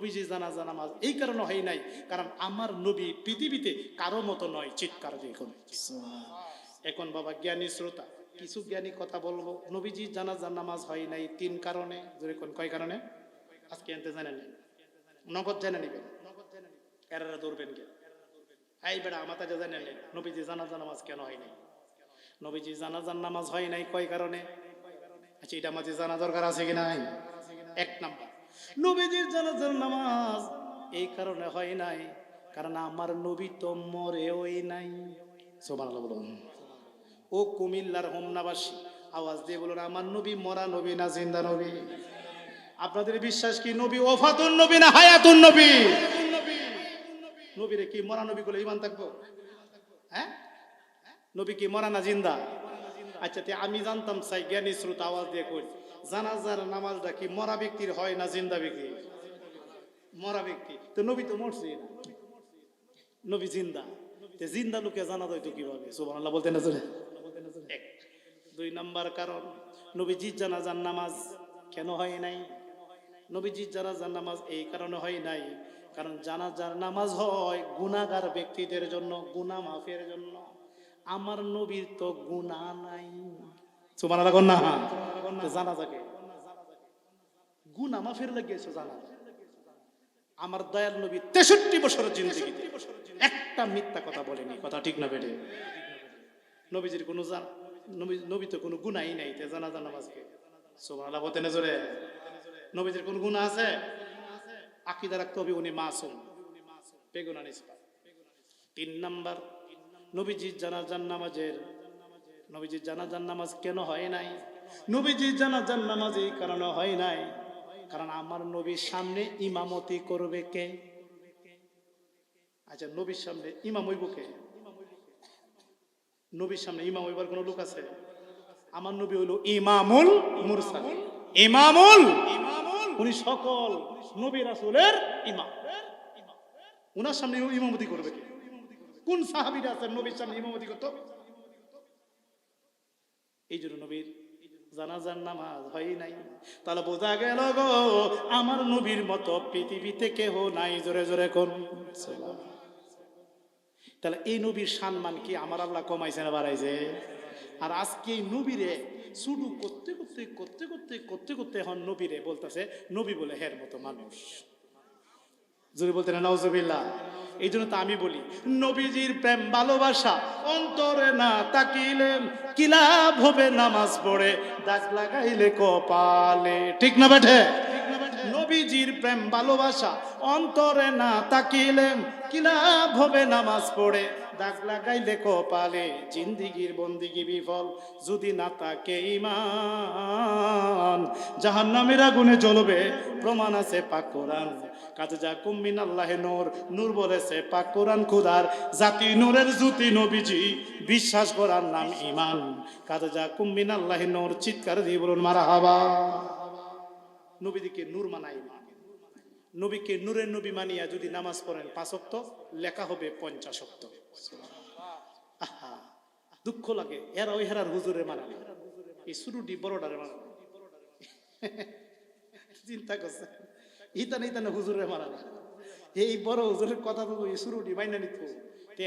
নবীজি জানাজা নামাজ এই কারণে হয় নাই কারণ আমার নবী পৃথিবীতে কারও মতো নয় চিৎকার দিয়ে এখন বাবা জ্ঞানী শ্রোতা কিছু জ্ঞানী কথা বলব। নবীজি জানাজা নামাজ হয় নাই তিন কারণে জোরে কোন কয় কারণে? আজকে এনতে জানেন নগদ জেনে নিবেন। এরারা ধরবেন কে এই বেড়া আমাতে যা জানেন নবীজি জানাজা নামাজ কেন হয় নাই? নবীজি জানাজার নামাজ হয় নাই কয় কারণে? আচ্ছা এটা মাঝে জানা দরকার আছে কি নাই? এক নাম্বার। নবীজির জানাজার নামাজ এই কারণে হয় নাই, কারণ আমার নবী তো মরেওই নাই। বলুন। ও কুমিল্লার হোমনাবাসী, আওয়াজ দিয়ে বলুন, আমার নবী মরা নবী না জিন্দা নবী? আপনাদের বিশ্বাস কি, নবী ওফাতুন নবী না হায়াতুন নবী? নবীরে কি মরা নবী বলে ইমান থাকব? হ্যাঁ? নবী কি মরা না জিন্দা? আচ্ছা আমি জানতাম সাই জ্ঞানী শ্রোত আওয়াজ দিয়ে কই। জানাজার নামাজটা কি মরা ব্যক্তির হয় না জিন্দা ব্যক্তি? মরা ব্যক্তি। তো নবী তো মরছে নবী জিন্দা। জিন্দা লোকে জানা তো কীভাবে? সুবহানাল্লাহ, বলতে না চলে দুই নাম্বার কারণ নবীজি জানাজার নামাজ কেন হয় নাই? নবীজি জানাজার নামাজ এই কারণে হয় নাই। কারণ জানাজার নামাজ হয় গুনাহগার ব্যক্তিদের জন্য গুণা মাফের জন্য। আমার নবীর তো গুনাহ নাই। সুবহানাল্লাহ কোন না। তো জানাজাকে গুনাহ মাফের লাগিয়েছো জানাজা আমার দয়াল নবী তেষট্টি বছরের জিন্দগিতে একটা মিথ্যা কথা বলেনি। কথা ঠিক না বেটে নবীজির কোনো জান নবী তো কোনো গুণাই নাই। তে জানা জানা নামাজকে। সুবহানাল্লাহ বলতে নজরে নবীজির কোন গুণা আছে? আকিদা রাখতে হবে উনি মাসুম। বেগুনা নিসবা তিন নাম্বার নবীজির জানাজান নামাজের নবীজির জানাজান নামাজ কেন হয় নাই? নবীজির জানাজান নামাজ এই কারণে হয় নাই। কারণ আমার নবীর সামনে ইমামতি করবে কে? আচ্ছা নবীর সামনে ইমাম হইব কে? নবীর সামনে ইমাম হইবার কোন লোক আছে? আমার নবী হইল ইমামুল মুরসাল ইমামুল! উনি সকল নবী রাসূলের ইমাম। উনার সামনে ইমামতি করবে কোন সাহাবীরা আছেন নবীর সামনে ইমামতি করতো? এই জন্য নবীর জানাজার নামাজ হয় নাই। তাহলে বোঝা গেল গো, আমার নবীর মতো পৃথিবীতে কেহ নাই, জোরে জোরে কোন তাহলে এই নবীর সম্মান কি আমার আল্লাহ কমাইছে না বাড়াইছে আর আজকে এই নবীরে শুধু করতে করতে করতে করতে করতে করতে এখন নবীরে বলতেছে, নবী বলে হের মতো মানুষ। যদি বলতেন নজবিল্লা এই জন্য তো আমি বলি, নবীজির প্রেম, ভালোবাসা অন্তরে না তাকিলে কিলা ভবে নামাজ পড়ে? দাগ লাগাইলে কপালে। ঠিক না বেঠে? নবীজির প্রেম, ভালোবাসা অন্তরে না তাকিলে কিলা ভবে নামাজ পড়ে? দাগ লাগাইলে কপালে জিন্দিগির বন্দিগি বিফল, যদি না তাকে ইমান জাহান্নামের আগুনে জ্বলবে, প্রমাণ আছে পাক কোরআন। কাজে যা কুম্মিন আল্লাহে নূর নূর বলেছে পাক কোরআন খুদার। জাতি নূরের জ্যোতি নবীজি, বিশ্বাস করার নাম ইমান কাজে যা কুম্মিন আল্লাহে নূর, চিৎকার দিয়ে বলুন মারা হাবা নবীদিকে নূর মানা ইমান নবীকে নূরের নবী মানিয়া যদি নামাজ পড়েন পাঁচক্ত লেখা হবে পঞ্চাশক্ত দুঃখ লাগে। এরা ওই হেরার হুজুরে না। এই শুরুটি বড়ডারে না। চিন্তা করছে। ইতানে ইতানে হুজুরে মারা এই বড় হুজুরের কথা তো এই শুরুটি মাইনা নিত।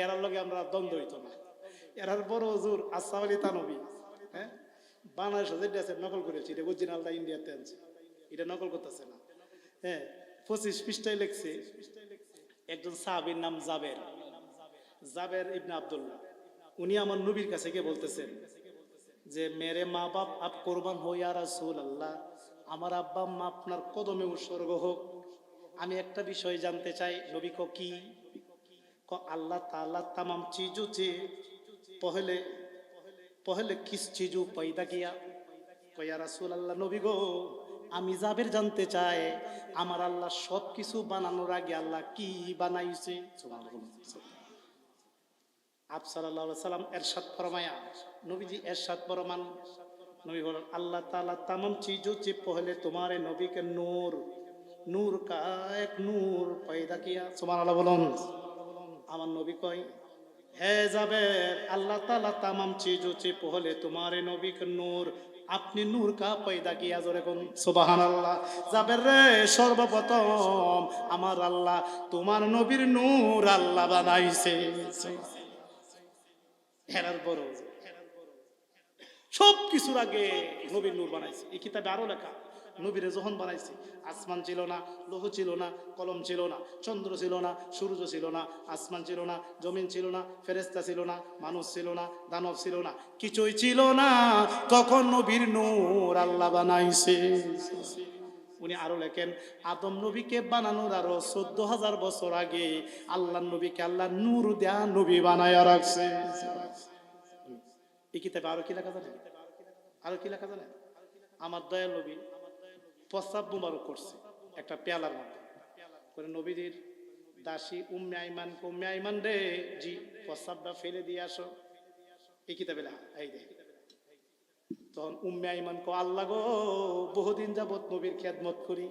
এরার লগে আমরা দ্বন্দ্ব হইতো না। এরার বড় হুজুর আসাম আলী তানবী হ্যাঁ? বাংলাদেশে যেটা আছে, নকল করেছে। এটা অরিজিনালটা ইন্ডিয়াতে আনছে। এটা নকল করতেছে না। হ্যাঁ পঁচিশ পৃষ্ঠায় লিখছে, একজন সাহাবীর নাম জাবের। জাবের ইবনে আবদুল্লাহ। উনি আমার নবীর কাছে গিয়ে বলতেছেন যে, মেরে মা বাপ আপ কোরবান হইয়া রাসুল আল্লাহ আমার আব্বা মা আপনার কদমে উৎসর্গ হোক। আমি একটা বিষয় জানতে চাই, নবী ক কি? ক, আল্লাহ তাল্লা তামাম চিজু চে পহলে পহলে কিস চিজু পয়দা কিয়া? কয়া রাসুল আল্লাহ নবী গো, আমি যাবের জানতে চাই, আমার আল্লাহ সব কিছু বানানোর আগে আল্লাহ কি বানাইছে? আফসাল্লাহ সাল্লাম এরশাদ ফরমায়া। নবীজি এরশাদ ফরমান। নবী বলেন, আল্লাহ তালা তাম চিজো চিপ পহলে তোমারে নবীকে নূর নূর কা এক নূর পয়দা কিয়া। সুমান আল্লাহ বলুন। আমার নবী কয়, হে যাবে আল্লাহ তালা তাম চিজো চিপ পহলে তোমারে নবীকে নূর, আপনি নূর কা পয়দা কিয়া? জোরে কোন সুবাহান আল্লাহ যাবে রে, সর্বপ্রথম আমার আল্লাহ তোমার নবীর নূর আল্লাহ বানাইছে। হেরার বড় সব কিছুর আগে নবীর নূর বানাইছে এই কিতাবে আরও লেখা নবীরে যখন বানাইছে আসমান ছিল না লোহ ছিল না কলম ছিল না চন্দ্র ছিল না সূর্য ছিল না আসমান ছিল না জমিন ছিল না ফেরেস্তা ছিল না মানুষ ছিল না দানব ছিল না কিছুই ছিল না তখন নবীর নূর আল্লাহ বানাইছে উনি আরও লেখেন, আদম নবীকে বানানোর আরও চোদ্দ হাজার বছর আগে আল্লাহ নবীকে আল্লাহ নূর দেয়া নবী বানায় রাখছে। এই কিতাবে আরও কি লেখা জানেন? আরও কি লেখা জানেন? আমার দয়াল নবী প্রস্তাব মুবারক করছে একটা পেয়ালার মধ্যে। করে নবীদের দাসী উম্মে আইমান উম্মে আইমান রে, জি, প্রস্তাবটা ফেলে দিয়ে আসো। এই কিতাবে লেখা, এই দেখ। তখন উম্মে আইমান কো আল্লাহ গো, বহুদিন যাবৎ নবীর খেদমত করি।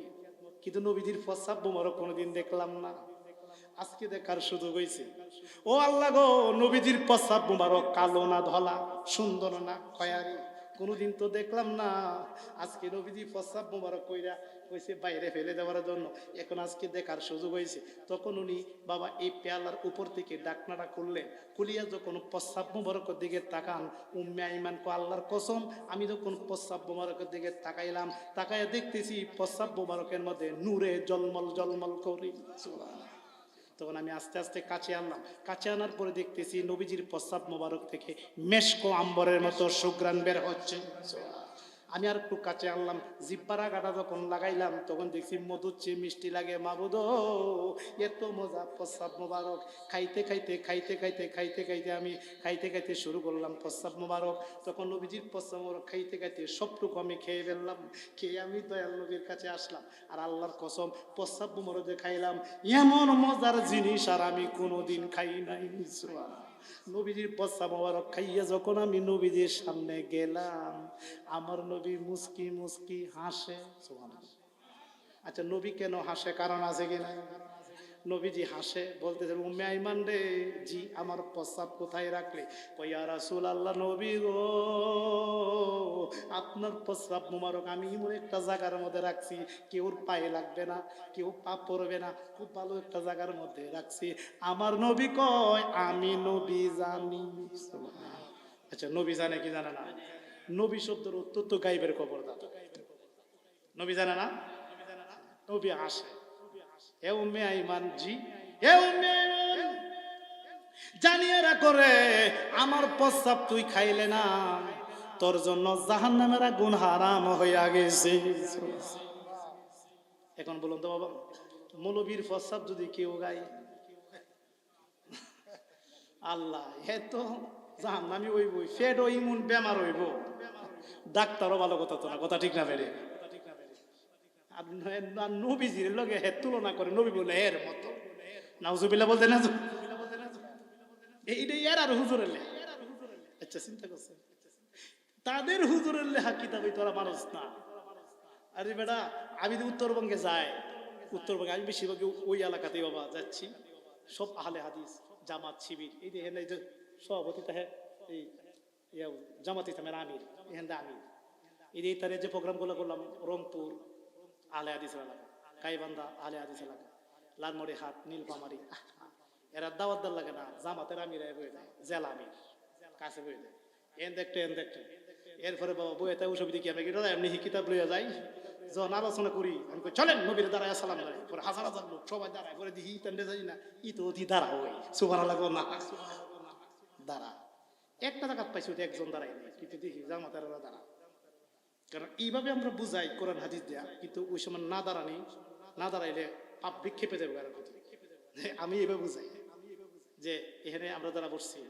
কিন্তু নবীদের প্রস্তাব মুবারক কোনোদিন দেখলাম না। আজকে দেখার সুযোগ হয়েছে ও আল্লাহ গো, নবীজির প্রস্তাব বোমারও কালো না ধলা, সুন্দর না, খয়ারি। কোনোদিন তো দেখলাম না। আজকে নবীজি প্রস্তাব মুবারক কইরা কইছে, বাইরে ফেলে দেওয়ার জন্য। এখন আজকে দেখার সুযোগ হয়েছে। তখন উনি বাবা এই পেয়ালার উপর থেকে ডাকনাটা খুললেন। খুলিয়া যখন প্রস্তাব মুবারকের দিকে তাকান, উম্মে আইমান কো আল্লাহর কসম, আমি যখন প্রস্তাব মুবারকের দিকে তাকাইলাম, তাকাইয়া দেখতেছি প্রস্তাব মুবারকের মধ্যে নূরে জলমল জলমল করি। সুবহানাল্লাহ। তখন আমি আস্তে আস্তে কাছে আনলাম। কাছে আনার পরে দেখতেছি নবীজির প্রস্তাব মোবারক থেকে মেশকো আম্বরের মতো সুগ্রাণ বের হচ্ছে। আমি আর একটু কাছে আনলাম, জিব্বারা কাটা যখন লাগাইলাম, তখন দেখছি মধুর চেয়ে মিষ্টি লাগে মাবুদ এত মজা প্রস্তাব মোবারক। খাইতে খাইতে খাইতে খাইতে খাইতে খাইতে আমি খাইতে খাইতে শুরু করলাম প্রস্তাব মোবারক। তখন নবীজির প্রস্তাব মোবারক খাইতে খাইতে সবটুকু আমি খেয়ে ফেললাম, খেয়ে আমি দয়াল নবীর কাছে আসলাম। আর আল্লাহর কসম প্রস্তাব মোবারক খাইলাম, এমন মজার জিনিস আর আমি কোনোদিন খাই নাই। নবীজির প্রস্তাব মোবারক খাইয়া যখন আমি নবীজির সামনে গেলাম আমার নবী মুস্কি মুস্কি হাসে আচ্ছা নবী কেন হাসে? কারণ আছে কিনা নবীজি হাসে বলতেছে উম্মে আইমান রে, জি, আমার প্রস্তাব কোথায় রাখলে? কইয়া রাসূল আল্লাহ নবী গো, আপনার প্রস্তাব মুবারক আমি এমন একটা জায়গার মধ্যে রাখছি কেউর পায়ে লাগবে না, কেউ পা পড়বে না, খুব ভালো একটা জায়গার মধ্যে রাখছি। আমার নবী কয়, আমি নবী জানি। আচ্ছা নবী জানে কি জানে না? নবী শব্দের উত্তর তো গাইবের খবর দাদা নবী জানে না? নবী আসে। হে উম্মে আইমান জি। হে উম্মে আইমান! জানিয়ে রাখো রে, আমার প্রস্তাব তুই খাইলে না। তোর জন্য জাহান নামের গুণ হারাম হইয়া গেছে। এখন বলুন তো বাবা, মৌলবীর প্রস্তাব যদি কেউ গায়? আল্লাহ হে তো জাহান নামি হইব ফেড ইমুন বেমার হইব। ডাক্তারও ভালো কথা তো না, কথা ঠিক না বেড়ে। আর নবীজির লগে হে তুলনা করে, নবী বলে এর মতো। নাউজুবিল্লাহ বলতে না? এইটাই এর আর হুজুরের লে আচ্ছা চিন্তা করছেন? তাদের হুজুরের লেখা কিতাবই তোরা মানুষ না। আরে বেটা, আমি তো উত্তরবঙ্গে যাই। উত্তরবঙ্গে আমি বেশিরভাগ ওই এলাকাতেই বাবা যাচ্ছি। সব আহলে হাদিস, জামাত, শিবির এই যে সভাপতি তাহে এই জামাত ইসলামের আমির এখান আমির। এই যে তারে যে প্রোগ্রামগুলো করলাম, রংপুর আহলে হাদিস এলাকা গাইবান্ধা আহলে হাদিস এলাকা লালমড়ি হাট, নীলফামারি, এরা দাওয়াত দেওয়ার লাগে না, জামাতের আমির বয়ে দেয়, জেলা আমির, কাছে বয়ে দেয়। এন দেখতে এন দেখতে। এরপরে বাবা বইয়ে তাই ওসব দিকে আমি কিনা এমনি কিতাব লইয়া যাই, যখন আলোচনা করি, আমি চলেন নবীর দাঁড়ায় সালাম দাঁড়ায় পরে হাজার হাজার লোক সবাই দাঁড়ায় পরে দেখি ইতান্ডে যাই না। ই তো অতি দাঁড়া ওই সুবার লাগবো না? দাঁড়া একটা জায়গা পাইছি ওটা একজন দাঁড়াই নাই, কিন্তু দেখি জামাতের দাঁড়া কারণ এইভাবে আমরা বুঝাই কোরআন, হাদিস দেয়া, কিন্তু ওই সময় না দাঁড়ানি, না দাঁড়াইলে পাপ বিক্ষেপে যাবে প্রতি। আমি এভাবে বুঝাই। যে এখানে আমরা যারা বসছি,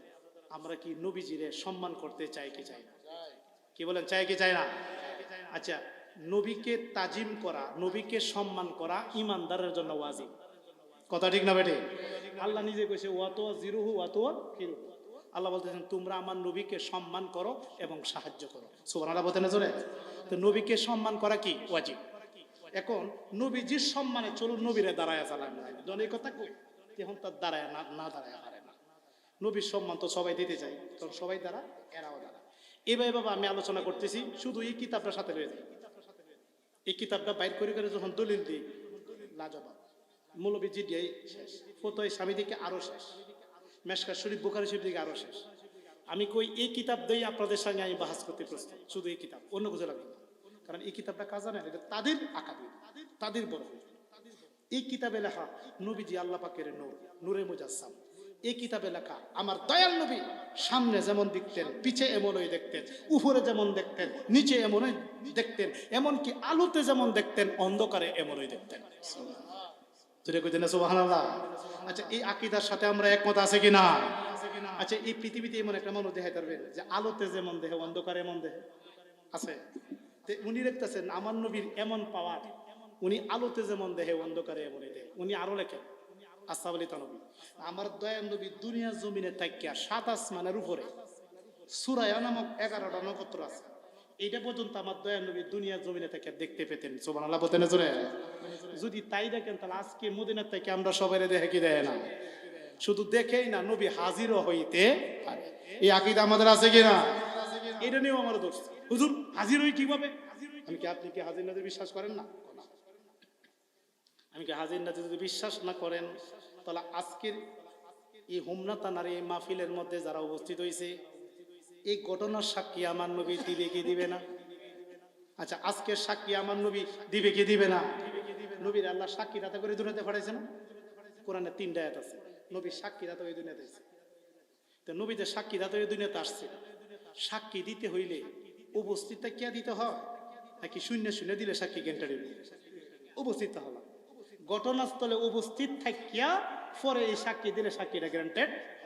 আমরা কি নবীজিরে সম্মান করতে চাই কি চাই না? কি বলেন, চাই কি চাই না? আচ্ছা নবীকে তাজিম করা, নবীকে সম্মান করা ইমানদারের জন্য ওয়াজিব। কথা ঠিক না বেটে আল্লাহ নিজে কইছে ওয়াত জিরুহু ওয়াত ফিরু আল্লাহ বলতেছেন, তোমরা আমার নবীকে সম্মান করো এবং সাহায্য করো। সুবহানাল্লাহ বলতে না জোরে? তো নবীকে সম্মান করা কি? ওয়াজিব। এখন নবীজির সম্মানে চলুন নবীরে দাঁড়ায় চালান জন এই কথা কই? তখন তার দাঁড়ায় না না দাঁড়ায় পারে না। নবীর সম্মান তো সবাই দিতে চাই তখন সবাই দ্বারা, এরাও দ্বারা। এভাবে বাবা আমি আলোচনা করতেছি, শুধু এই কিতাবটা সাথে রয়ে যায়। এই কিতাবটা বাইর করে করে যখন দলিল দিই, লাজবাব। মৌলবী জিডিয়াই শেষ ফতোয় স্বামী দিকে আরও শেষ। মেশকা শরীফ বুখারি শরীফ দিকে আরও শেষ। আমি কই, এই কিতাব দিয়ে আপনাদের সঙ্গে আমি বাহাস করতে প্রস্তুত। শুধু এই কিতাব, অন্য কিছু লাগবে না। কারণ এই কিতাবটা কাজ জানেন এটা তাদের আকাদি তাদের বড়। এই কিতাবে লেখা, নবীজি আল্লাহ পাকের নূর, নূরে মুজাসসাম। এই কিতাবে লেখা, আমার দয়াল নবী সামনে যেমন দেখতেন, পিছে এমনই দেখতেন, উপরে যেমন দেখতেন, নিচে এমনই দেখতেন, এমনকি আলোতে যেমন দেখতেন, অন্ধকারে এমনই দেখতেন। তুই কইতেন সুবহানাল্লাহ। আচ্ছা এই আকিদার সাথে আমরা একমত আছে কি না আচ্ছা এই পৃথিবীতে এমন একটা মানুষ দেখাই পারবেন যে আলোতে যেমন দেহে, অন্ধকারে এমন দেহে আছে। উনি দেখতেছেন, আমার নবীর এমন পাওয়ার, উনি আলোতে যেমন দেহে, অন্ধকারে এমনই দেহে। উনি আরও লেখেন আসাবলি নবী। আমার দয়াল নবী দুনিয়া জমিনে তাকিয়া সাত আসমানের উপরে, সুরায়া নামক এগারোটা নক্ষত্র আছে। এইটা পর্যন্ত আমার দয়াল নবী দুনিয়া জমিনে থেকে দেখতে পেতেন। সোমান আল্লাহ বলতেন যদি তাই দেখেন, তাহলে আজকে মদিনার থেকে আমরা সবাই দেখে কি দেয় না? শুধু দেখেই না, নবী হাজিরও হইতে পারে। এই আকিদা আমাদের আছে কি না? এটা নিয়েও আমার দোষ। হুজুর, হাজির হই কীভাবে? আমি কি আপনি কি হাজির নাতে বিশ্বাস করেন না। আমি কি হাজির নাতে যদি বিশ্বাস না করেন? তাহলে আজকের এই হোমনা তানার এই মাহফিলের মধ্যে যারা উপস্থিত হয়েছে এই ঘটনার সাক্ষী আমার নবী দিবে কি দিবে না? আচ্ছা আজকের সাক্ষী আমার নবী দিবে কি দিবে না? নবীর আল্লাহ সাক্ষী দাতা করে দুনিয়াতে পাঠাইছে না? কোরআনে তিনটা আয়াত আছে। নবীর সাক্ষী দাতা ওই দুনিয়াতে আছে। তো নবীদের সাক্ষী দাতা ওই দুনিয়াতে আসছে। সাক্ষী দিতে হইলে উপস্থিতটা কে দিতে হয়? নাকি শূন্য শূন্য দিলে সাক্ষী জ্ঞানটা দিবে? উপস্থিত হলো ঘটনাস্থলে উপস্থিত থাকিয়া পরে এই সাক্ষী দিলে সাক্ষীটা গ্যারান্টেড হবে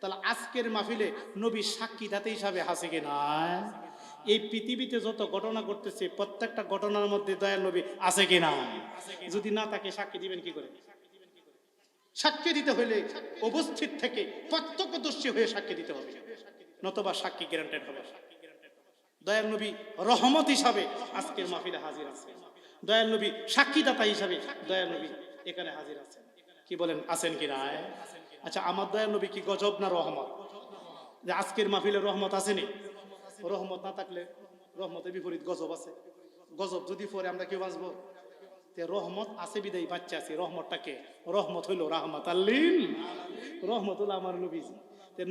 তাহলে আজকের মাহফিলে নবী সাক্ষী দাতে হিসাবে হাসে কি না? এই পৃথিবীতে যত ঘটনা ঘটতেছে, প্রত্যেকটা ঘটনার মধ্যে দয়াল নবী আছে কি না? যদি না থাকে, সাক্ষী দিবেন কি করে? সাক্ষী দিতে হলে উপস্থিত থেকে প্রত্যক্ষদর্শী হয়ে সাক্ষী দিতে হবে, নতবা সাক্ষী গ্যারান্টেড হবে। দয়াল নবী রহমত হিসাবে আজকের মাহফিলে হাজির আছে। দয়াল নবী সাক্ষীদাতা হিসাবে দয়াল নবী এখানে হাজির আছেন। কি বলেন, আছেন কি না আচ্ছা আমার দয়া নবী কি গজব না রহমত? যে আজকের মাহফিলে রহমত আসেনি? রহমত না থাকলে রহমতের বিপরীত গজব আছে। গজব যদি পরে আমরা কেউ বাঁচবো? রহমত আছে বিদায়, বাচ্চা আছে। রহমতটাকে রহমত হইল রাহমত আল্লিল। রহমত হলো আমার নবীজি।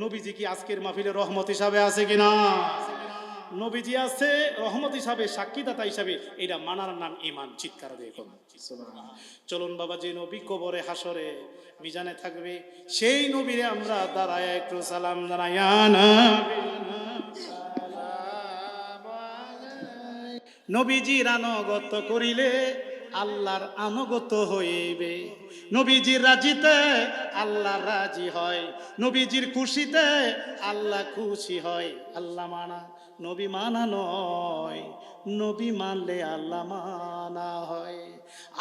নবীজি কি আজকের মাহফিলে রহমত হিসাবে আছে কিনা? নবীজি আছে, রহমত হিসাবে, সাক্ষীদাতা হিসাবে, এটা মানার নাম ইমান চিৎকার দিয়ে চলুন বাবা, যে নবী কবরে হাসরে মিজানে থাকবে, সেই নবীরে আমরা দাঁড়ায় একটু সালাম জানাইয়ানা নবীজির আনুগত করিলে আল্লাহর আনুগত হইবে। নবীজির রাজিতে আল্লাহ রাজি হয়, নবীজির খুশিতে আল্লাহ খুশি হয়। আল্লাহ মানা নবী মানা নয়, নবী মানলে আল্লাহ মানা হয়।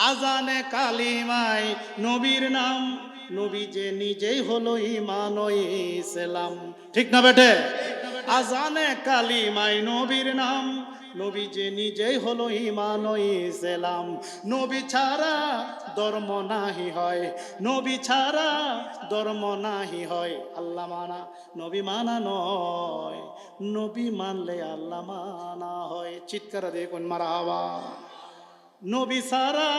আজানে কালিমায় নবীর নাম, নবী যে নিজেই হলো ইমান ইসলাম। ঠিক না বেটে আজানে কালিমায় নবীর নাম নবী যে নিজেই হলো ইমান ইসলাম। নবী ছাড়া ধর্ম নাহি হয়। নবী ছাড়া ধর্ম নাহি হয়। আল্লাহ মানা, নবী মানা নয়। নবী মানলে আল্লাহ মানা হয়। চিৎকার দেখুন মারা হওয়া নবী সারা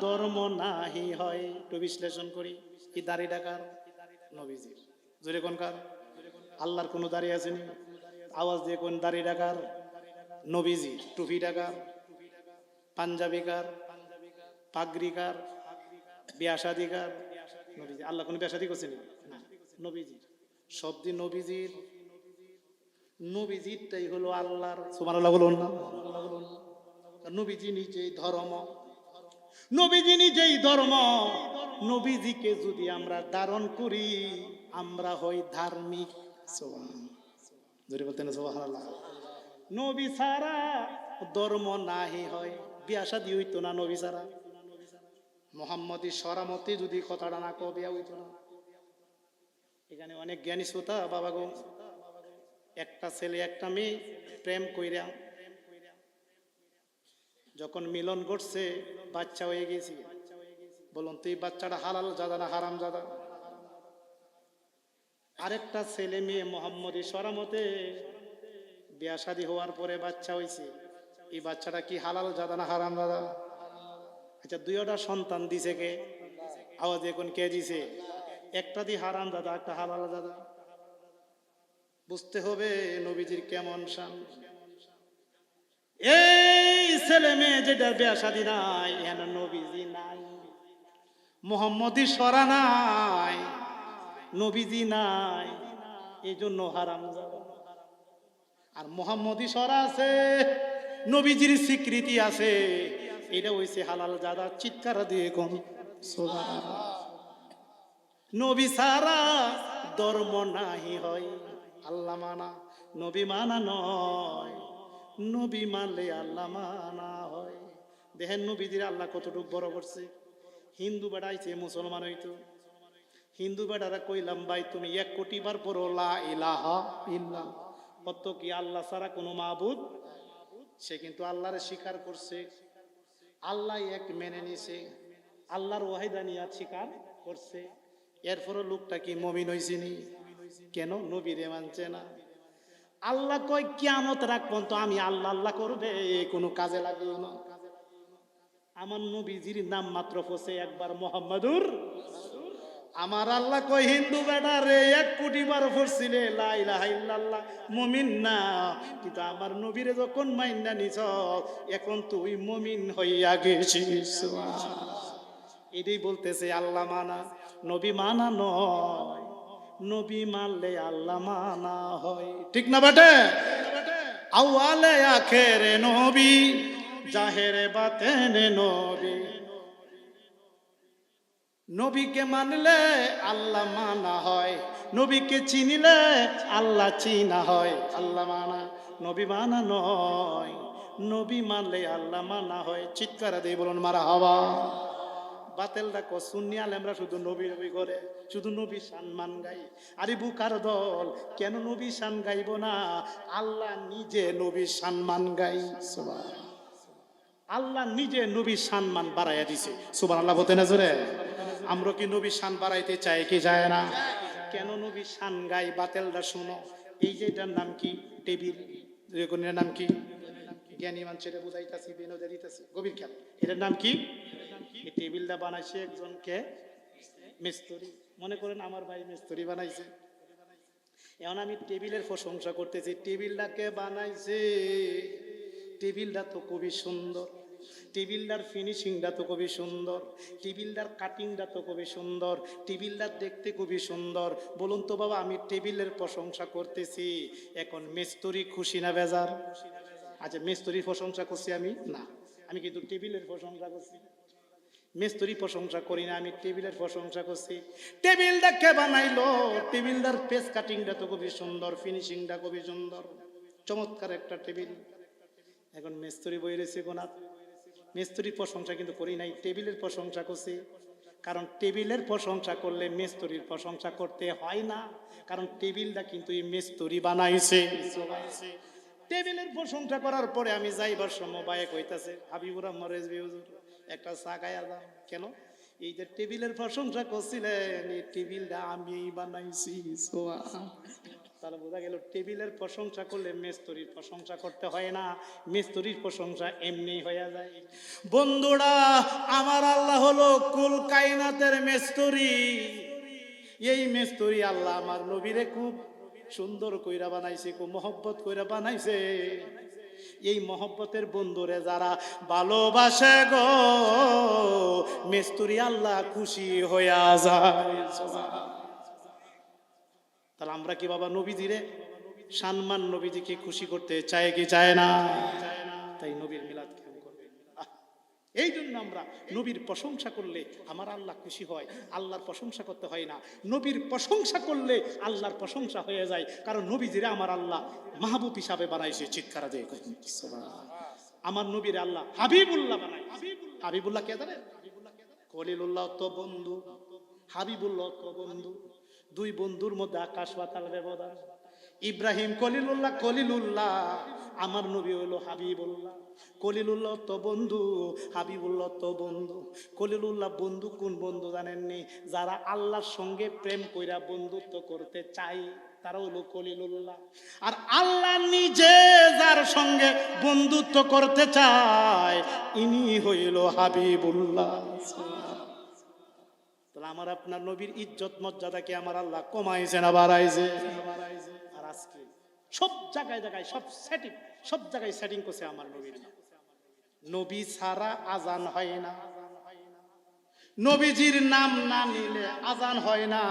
ধর্ম নাহি হয়। একটু বিশ্লেষণ করি। কি দাড়ি ডাকার নবীজির। জোরে কোন কার? আল্লাহর কোনো দাড়ি আসেনি আওয়াজ দিয়ে কোন দাড়ি ডাকার নবীজি টুপি ডাকার পাঞ্জাবি কার পাগড়ি কার বিয়াসাদি কার নবীজি। আল্লাহ কোনো বিয়াসাদি করছেন না? নবীজি। সব দিন নবীজির, নবীজিরটাই হলো আল্লাহর সুমান আল্লাহ বলুন না। আল্লাহ নবীজি নিজেই ধর্ম। নবীজি নিজেই ধর্ম। নবীজিকে যদি আমরা ধারণ করি, আমরা হই ধার্মিক। সুবহান। জোরে বলতেন সুবহানাল্লাহ। নবী ছাড়া ধর্ম নাহি হয়। বিয়া শাদি হইতো না নবী ছাড়া। মোহাম্মদী সরামতি যদি কথাটা না কো বিয়া হইতো না। এখানে অনেক জ্ঞানী শ্রোতা বাবা গো একটা ছেলে, একটা মেয়ে প্রেম কইরা যখন মিলন ঘটছে, বাচ্চা হয়ে গেছি। বলুন তুই বাচ্চাটা হালাল জাদা না হারাম জাদা? আরেকটা ছেলে মেয়ে মোহাম্মদী সরামতে বিয়া শাদী হওয়ার পরে বাচ্চা হইছে। এই বাচ্চাটা কি হালাল জাদা না হারাম দাদা? আচ্ছা দুইটা সন্তান দিছে কে? আওয়াজ এখন কে দিছে? একটা দি হারাম দাদা, একটা হালাল দাদা। বুঝতে হবে নবীজির কেমন শান। এই ছেলে মেয়ে যেটা বিয়া শাদী নাই, এখানে নবীজি নাই। মোহাম্মদী সরা নাই, নবীজি নাই। এই জন্য হারাম যাবে আর মোহাম্মদী সরা আছে, নবীজির স্বীকৃতি আছে। এটা হইছে হালাল জাদা চিৎকার দিয়ে কোন নবী সারা ধর্ম নাহি হয়। আল্লাহ মানা, নবী মানা নয়। নবী মানলে আল্লাহ মানা হয়। দেখেন নবীদের আল্লাহ কতটুকু বড় করছে। হিন্দু বেড়াইছে মুসলমান হইতো। হিন্দু বেড়ারা কইলাম, ভাই, তুমি এক কোটি বার পড়ো, লা ইলাহা ইল্লাল্লাহ। কত কি আল্লাহ ছাড়া কোনো মাহবুদ সে কিন্তু আল্লাহর স্বীকার করছে। আল্লাহ এক মেনে নিছে। আল্লাহর ওয়াহিদানিয়াত স্বীকার করছে। এরপরও লোকটা কি মমিন হয়েছিনি কেন? নবীরে মানছে না। আল্লাহ কয়, কিয়ামত রাখ পর্যন্ত আমি আল্লাহ আল্লাহ করবে কোনো কাজে লাগল না। আমার নবীজির নাম মাত্র ফসে একবার মোহাম্মদুর আমার আল্লাহ কই হিন্দু বেটা রে, এক কোটি বার ফরছিলে লা ইলাহা ইল্লাল্লাহ, মুমিন না। কিন্তু আমার নবীরে যখন মাইন্না নিছ, এখন তুই মুমিন হইয়া গেছিস। এটাই বলতেছে আল্লাহ মানা, নবী মানা নয়, নবী মানলে আল্লাহ মানা হয়। ঠিক না বেটে? আউয়ালে আখেরে নবী, জাহেরে বাতেনে নবী। নবীকে মানলে আল্লাহ মানা হয়। নবীকে চিনিলে আল্লাহ চিনা হয়। আল্লাহ মানা, নবী মানা নয়। নবী মানলে আল্লাহ মানা হয়। চিৎকার দিয়ে বলুন মারা হওয়া বাতেল দেখো সুন্নি আলেমরা শুধু নবী নবী করে, শুধু নবী সম্মান গাই আরে বুকার দল, কেন নবী সান গাইব না? আল্লাহ নিজে নবী সম্মান গাই আল্লাহ নিজে নবী সম্মান বাড়াইয়া দিছে। সুবান আল্লাহ বলতে না জোরে? আমরা কি নবী শান বাড়াইতে চাই কি যায় না? কেন নবী শান গাই বাতেলটা শোনো? এই যে এটার নাম কি? টেবিল। রেগুনের নাম কি? জ্ঞানী মানুষের বুঝাইতাছি বিনোদে দিতেছি। গভীর খেয়াল। এটার নাম কি? এই টেবিলটা বানাইছে একজনকে মিস্ত্রি। মনে করেন আমার ভাই মিস্ত্রি বানাইছে। এখন আমি টেবিলের প্রশংসা করতেছি। টেবিলটাকে বানাইছে। টেবিলটা তো খুবই সুন্দর। টেবিলটার ফিনিশিংটা তো খুবই সুন্দর টেবিলটার কাটিংটা তো খুবই সুন্দর টেবিলটার দেখতে খুবই সুন্দর। বলুন তো বাবা, আমি টেবিলের প্রশংসা করতেছি, এখন মিস্ত্রি খুশি না বেজার? আচ্ছা মিস্ত্রির প্রশংসা করছি আমি? না, আমি কিন্তু টেবিলের প্রশংসা করছি। মিস্ত্রি প্রশংসা করি না, আমি টেবিলের প্রশংসা করছি। টেবিলটা কে বানাইলো? টেবিলটার পেস কাটিংটা তো খুবই সুন্দর ফিনিশিংটা খুবই সুন্দর। চমৎকার একটা টেবিল। এখন মিস্ত্রি বই রয়েছে গোনাথ মিস্ত্রির প্রশংসা কিন্তু করি নাই, টেবিলের প্রশংসা করছি। কারণ টেবিলের প্রশংসা করলে মিস্ত্রির প্রশংসা করতে হয় না, কারণ টেবিলটা কিন্তু এই মিস্ত্রি বানাইছে। টেবিলের প্রশংসা করার পরে আমি যাইবার সময় বাইক হইতাছে হাবিবুর রহমান রেজবি হুজুর, একটা চা যান কেন? এই যে টেবিলের প্রশংসা করছিলেন, এই টেবিলটা আমি বানাইছি, সোয়া। তাহলে বোঝা গেল টেবিলের প্রশংসা করলে মেস্তরির প্রশংসা করতে হয় না। মেস্তরির প্রশংসা এমনি হয়ে যায়। বন্ধুরা, আমার আল্লাহ হলো কুল কাইনাতের মেস্তরি। এই মেস্তরি আল্লাহ আমার নবীরে খুব সুন্দর কইরা বানাইছে, খুব মহব্বত কইরা বানাইছে। এই মহব্বতের বন্ধুরে যারা ভালোবাসে গো, মেস্তুরি আল্লাহ খুশি হইয়া যায়। তাহলে আমরা কি বাবা নবীজিরে? সম্মান নবীজিকে খুশি করতে চায় কি চায় না? তাই নবীর মিলাদ কেমন করবে? এই জন্য আমরা নবীর প্রশংসা করলে আমার আল্লাহ খুশি হয়, আল্লাহর প্রশংসা করতে হয় না। নবীর প্রশংসা করলে আল্লাহর প্রশংসা হয়ে যায়, কারণ নবীজিরে আমার আল্লাহ মাহবুব হিসাবে বানাইছে চিৎকার দিয়ে আমার নবীর আল্লাহ হাবিবুল্লাহ বানাই হাবিবুল্লাহ কে জানেন? কলিলুল্লাহ তো বন্ধু, হাবিবুল্লাহ তো বন্ধু। দুই বন্ধুর মধ্যে আকাশ পাতাল ব্যবধান। ইব্রাহিম কলিলুল্লাহ কলিলুল্লাহ, আমার নবী হলো হাবিবুল্লাহ। কলিলুল্লাহ তো বন্ধু, হাবিবুল্লাহ তো বন্ধু। কলিলুল্লাহ বন্ধু কোন বন্ধু জানেননি? যারা আল্লাহর সঙ্গে প্রেম কইরা বন্ধুত্ব করতে চাই তারা হলো কলিলুল্লাহ। আর আল্লাহ নিজে যার সঙ্গে বন্ধুত্ব করতে চায়, ইনি হইল হাবিবুল্লাহ। তাহলে আমার আপনার নবীর ইজ্জত মর্যাদাকে আমার আল্লাহ কমাইছে না বাড়াইছে? আর আজকে সব জায়গায় জায়গায়, সব সেটিং সব জায়গায় সেটিং করছে আমার নবীর। নবী ছাড়া আজান হয় না। নবীজির নাম না নিলে আজান হয় না।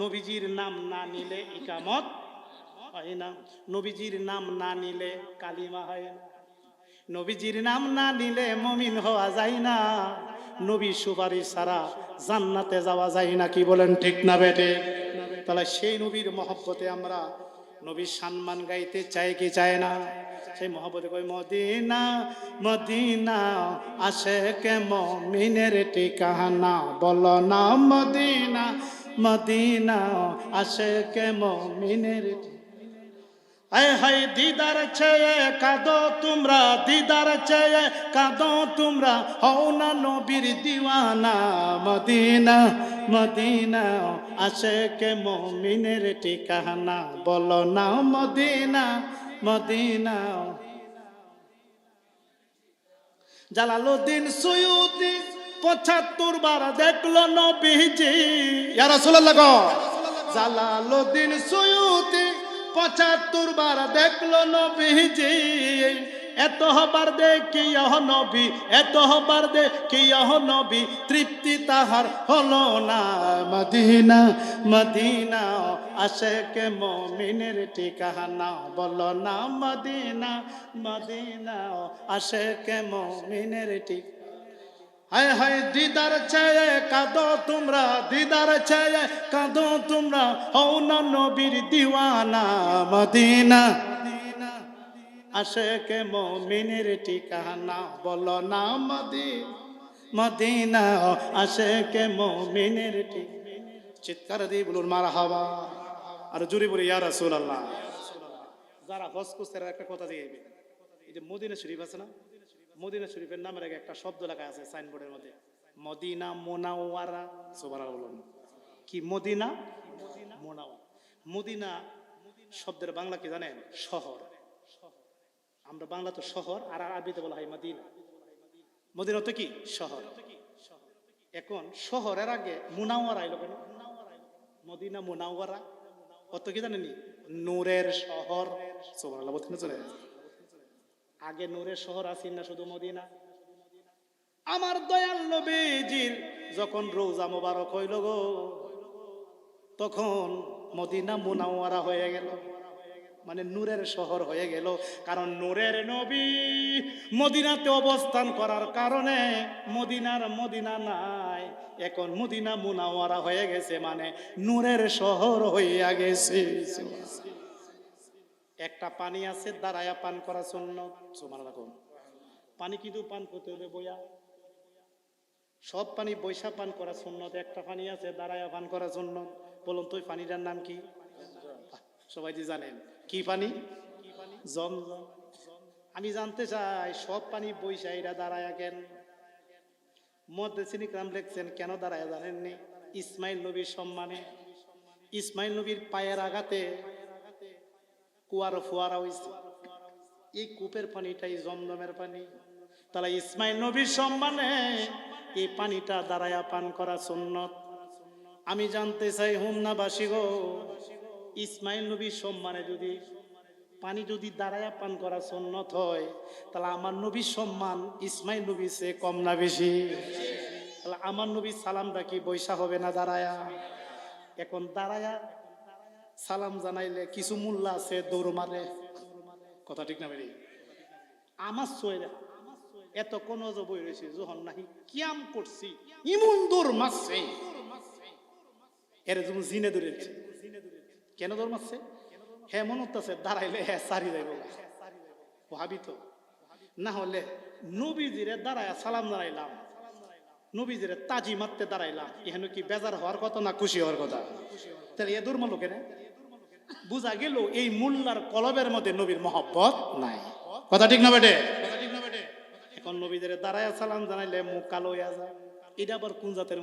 নবীজির নাম না নিলে ইকামত হয় না। নবীজির নাম না নিলে কালিমা হয় না। নবীজির নাম না নিলে মমিন হওয়া যায় না। নবী সুপারিশ ছাড়া জান্নাতে যাওয়া যায় না কি বলেন ঠিক না বেটে? তাহলে সেই নবীর মহব্বতে আমরা নবীর সম্মান গাইতে চাই কি চায় না? সেই মহব্বতে কই, মদিনা মদিনা আসে কে মমিনের ঠিকানা, বলো না মদিনা মদিনা আসে কে মমিনের ঠিকানা হায় দিদার চেয়ে কাঁদো তোমরা দিদার চেয়ে কাঁদো তোমরা। হও না নবীর দিওয়ানা মদিনা মদিনা আসে কে মমিনের ঠিকানা। বলো না মদিনা মদিনা। জালালুদ্দিন সুয়ুতি পঁচাত্তর বার দেখল নবীজি। ইয়া রাসূলুল্লাহ গো। জালালুদ্দিন সুয়ুতি পঁচাত্তর বার দেখল নবীজি। এত হবার দেখি ইহ নবী, এত হবার দেখি ইহ নবী, তৃপ্তি তাহার হলো না। মদিনা মদিনা আসে কে মমিনের ঠিকানা বলো না। মদিনা মদিনা আসে কে মমিনের ঠিকানা। হায় হায় দিদার চেয়ে কাঁদো তোমরা, দিদার চেয়ে কাঁদো তোমরা। হও না নবীর দিওয়ানা মদিনা। আসে কে মমিনের ঠিকানা বলো না মদি মদিনা আসে কে মমিনের চিৎকার দিয়ে বলুন মারা হাওয়া আর জুড়ে বলি, ইয়া রাসূলুল্লাহ। যারা হজ একটা কথা দিয়ে এই যে মদিনা শরীফ আছে না? মদিনা শরীফের নামের আগে একটা শব্দ লেখা আছে সাইনবোর্ডের মধ্যে। মদিনা মোনাওয়ারা সোবারা বলুন। কি মদিনা? মোনাওয়া মদিনা শব্দের বাংলা কি জানেন? শহর। আমরা বাংলা তো শহর, আর আরবিতে বলা হয় মদিনা। মদিনা তো কি? শহর। এখন শহরের আগে মুনাওয়ারা এলো কেন? Medina Munawwara. কত কি জানেনি নূরের শহর। সোবারা বলতে চলে আগে নূরের শহর আছেন না শুধু মদিনা। আমার দয়াল নবীজির যখন রোজা মোবারক হইল গো, তখন মদিনা মুনাওয়ারা হয়ে গেল। মানে নূরের শহর হয়ে গেল। কারণ নূরের নবী মদিনাতে অবস্থান করার কারণে মদিনার মদিনা নাই, এখন মদিনা মুনাওয়ারা হয়ে গেছে মানে নূরের শহর হইয়া গেছে। একটা পানি আছে, দাঁড়ায়া পান করা শূন্য সমান রাখুন পানি কিন্তু পান করতে হবে বইয়া। সব পানি বৈশা পান করা সুন্নত একটা পানি আছে, দাঁড়ায়া পান করা সুন্নত বলুন তো পানিটার নাম কি? সবাই যে জানেন। কি পানি? জমজম আমি জানতে চাই, সব পানি বৈশা, এরা দাঁড়ায়া কেন? মধ্যে সিনিক্রাম লেখছেন, কেন দাঁড়ায় জানেননি? ইসমাইল নবীর সম্মানে। ইসমাইল নবীর পায়ের আঘাতে কুয়ার ফোয়ারা হয়েছে এই কূপের পানিটাই জমদমের পানি। তাহলে ইসমাইল নবীর সম্মানে এই পানিটা দাঁড়ায়া পান করা সুন্নত। আমি জানতে চাই হুমনাবাসী গো? ইসমাইল নবীর সম্মানে যদি পানি যদি দাঁড়ায়া পান করা সুন্নত হয়, তাহলে আমার নবীর সম্মান ইসমাইল নবী সে কম না বেশি? তাহলে আমার নবীর সালামটা কি বৈশা হবে না দাঁড়ায়া? এখন দাঁড়ায়া সালাম জানাইলে কিছু মূল্য আছে, দৌড় মারে। কথা ঠিক না বেরি আমার সইরা এত কোন বই রয়েছে, যখন নাহি কিয়াম করছি, ইমন দৌড় মারছে। এর যেমন জিনে ধরেছে কেন দৌড় মারছে? হ্যাঁ মনে হচ্ছে দাঁড়াইলে হ্যাঁ সারি যাইব। ভাবি তো, না হলে নবীজিরে দাঁড়ায় সালাম দাঁড়াইলাম নবীজিরে তাজি মারতে দাঁড়াইলাম। এখানে কি বেজার হওয়ার কথা না খুশি হওয়ার কথা? তাহলে এ দূর মারলো কেন? বুঝা গেল এই মুল্লার কলবের মধ্যে নবীর মহব্বত নাই। কথা ঠিক না বেটে? এখন নবীদের দাঁড়ায় সালাম জানাইলে মুখ কালো হইয়া যায়। এটা আবার কোন জাতের